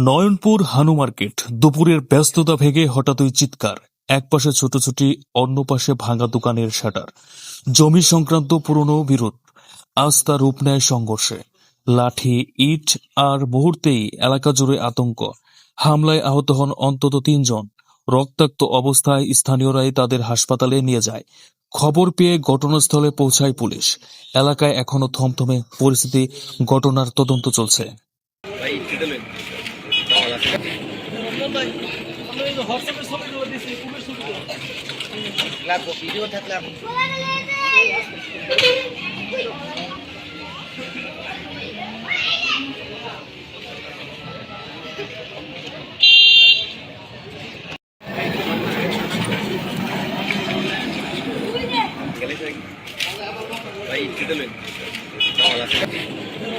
Nayanpur হানু market, দুপুরের ব্যস্ততা ভেঙে হঠাৎই চিৎকার। একপাশে ছোটাছুটি অন্য পাশে ভাঙা দোকানের শাটার। জমি সংক্রান্ত পুরনো বিরোধ। তা রূপ নেয় সংঘর্ষে। লাঠি, ইট আর মুহূর্তেই এলাকা জুড়ে আতঙ্ক। হামলায় আহত হন অন্তত তিনজন। রক্তাক্ত অবস্থায় স্থানীয়রাই তাদের হাসপাতালে নিয়ে যায়। খবর পেয়ে ঘটনাস্থলে পৌঁছায় পুলিশ। এলাকায় এখনও থমথমে পরিস্থিতি, ঘটনার তদন্ত চলছে। ভিডিও থাকলে? ভাই একটু